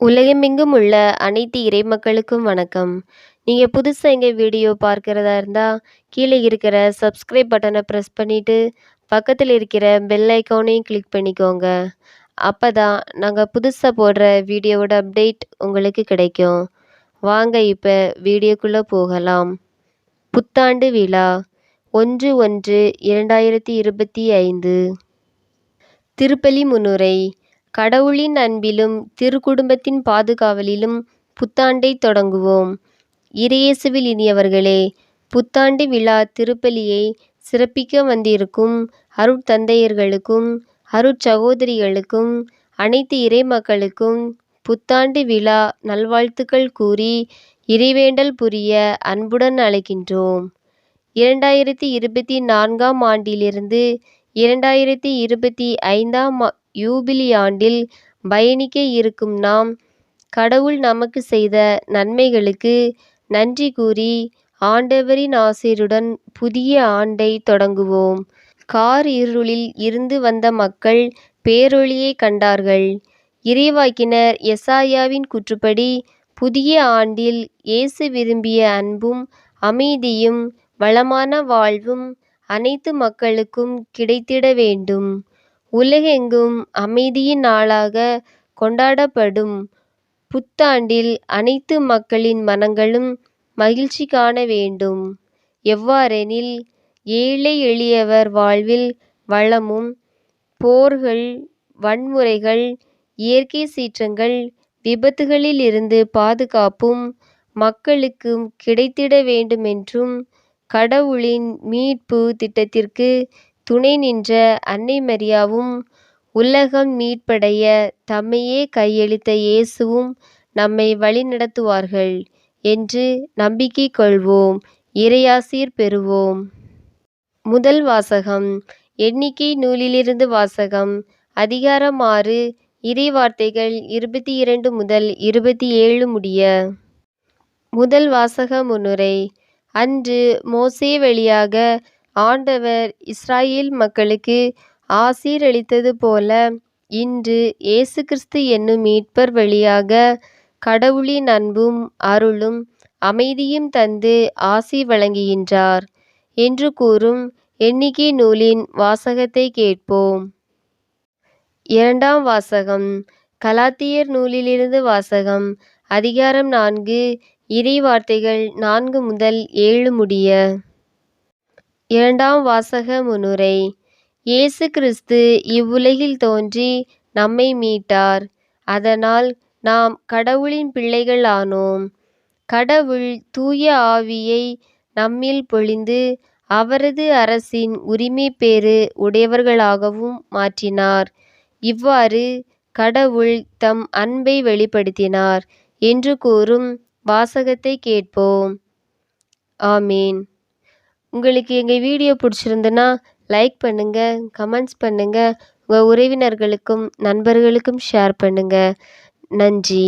உலகமெங்கும் உள்ள அனைத்து இறைமக்களுக்கும் வணக்கம். நீங்கள் புதுசாக எங்கள் வீடியோ பார்க்குறதா இருந்தால் கீழே இருக்கிற சப்ஸ்கிரைப் பட்டனை ப்ரெஸ் பண்ணிவிட்டு பக்கத்தில் இருக்கிற பெல் ஐக்கானையும் கிளிக் பண்ணிக்கோங்க. அப்போ தான் நாங்கள் புதுசாக போடுற வீடியோவோட அப்டேட் உங்களுக்கு கிடைக்கும். வாங்க இப்போ வீடியோக்குள்ளே போகலாம். புத்தாண்டு விழா ஒன்று ஒன்று இரண்டாயிரத்தி இருபத்தி ஐந்து. திருப்பலி முன்னுரை கடவுளின் அன்பிலும் திருக்குடும்பத்தின் பாதுகாவலிலும் புத்தாண்டை தொடங்குவோம். இறையேசுவில் இனியவர்களே புத்தாண்டு விழா திருப்பலியை சிறப்பிக்க வந்திருக்கும் அருட்தந்தையர்களுக்கும் அருட்சகோதரிகளுக்கும் அனைத்து இறைமக்களுக்கும் புத்தாண்டு விழா நல்வாழ்த்துக்கள் கூறி இறைவேண்டல் புரிய அன்புடன் அழைக்கின்றோம். இரண்டாயிரத்தி இருபத்தி நான்காம் ஆண்டிலிருந்து இரண்டாயிரத்தி இருபத்தி ஐந்தாம் யூபிலி ஆண்டில் பயணிக்க இருக்கும் நாம் கடவுள் நமக்கு செய்த நன்மைகளுக்கு நன்றி கூறி ஆண்டவரின் ஆசிருடன் புதிய ஆண்டை தொடங்குவோம். கார் இருளில் இருந்து வந்த மக்கள் பேரொளியை கண்டார்கள். இறைவாக்கினர் எசாயாவின் கூற்றுப்படி புதிய ஆண்டில் இயேசு விரும்பிய அன்பும் அமைதியும் வளமான வாழ்வும் அனைத்து மக்களுக்கும் கிடைத்திட வேண்டும். உலகெங்கும் அமைதியின் நாளாக கொண்டாடப்படும். புத்தாண்டில் அனைத்து மக்களின் மனங்களும் மகிழ்ச்சி காண வேண்டும். எவ்வாறெனில் ஏழை எளியவர் வாழ்வில் வளமும் போர்கள் வன்முறைகள் இயற்கை சீற்றங்கள் விபத்துகளில் இருந்து பாதுகாப்பும் மக்களுக்கும் கிடைத்திட வேண்டுமென்றும் கடவுளின் மீட்பு திட்டத்திற்கு துணை நின்ற அன்னை மரியாவும் உலகம் மீட்படைய தம்மையே கையளித்த இயேசுவும் நம்மை வழிநடத்துவார்கள் என்று நம்பிக்கை கொள்வோம் இறையாசீர் பெறுவோம். முதல் வாசகம் எண்ணிக்கை நூலிலிருந்து வாசகம் அதிகாரம் ஆறு இறைவார்த்தைகள் இருபத்தி இரண்டு முதல் இருபத்தி ஏழு முடிய. முதல் வாசக முன்னுரை அன்று மோசே வழியாக ஆண்டவர் இஸ்ராயேல் மக்களுக்கு ஆசீரளித்தது போல இன்று இயேசு கிறிஸ்து என்னும் மீட்பர் வழியாக கடவுளின் அன்பும் அருளும் அமைதியும் தந்து ஆசி வழங்குகின்றார் என்று கூறும் எண்ணிக்கை நூலின் வாசகத்தை கேட்போம். இரண்டாம் வாசகம். கலாத்தியர் நூலிலிருந்து வாசகம். அதிகாரம் நான்கு இறைவார்த்தைகள் நான்கு முதல் ஏழு முடிய. இரண்டாம் வாசக முன்னுரை இயேசு கிறிஸ்து இவ்வுலகில் தோன்றி நம்மை மீட்டார். அதனால் நாம் கடவுளின் பிள்ளைகள் ஆனோம் கடவுள் தூய ஆவியை நம்மில் பொழிந்து அவரது அரசின் உரிமை பேறு உடையவர்களாகவும் மாற்றினார். இவ்வாறு கடவுள் தம் அன்பை வெளிப்படுத்தினார் என்று கூறும் வாசகத்தை கேட்போம். ஆமீன். உங்களுக்கு எங்கள் வீடியோ பிடிச்சிருந்துன்னா லைக் பண்ணுங்கள் கமெண்ட்ஸ் பண்ணுங்கள் உங்கள் உறவினர்களுக்கும் நண்பர்களுக்கும் ஷேர் பண்ணுங்கள் நன்றி.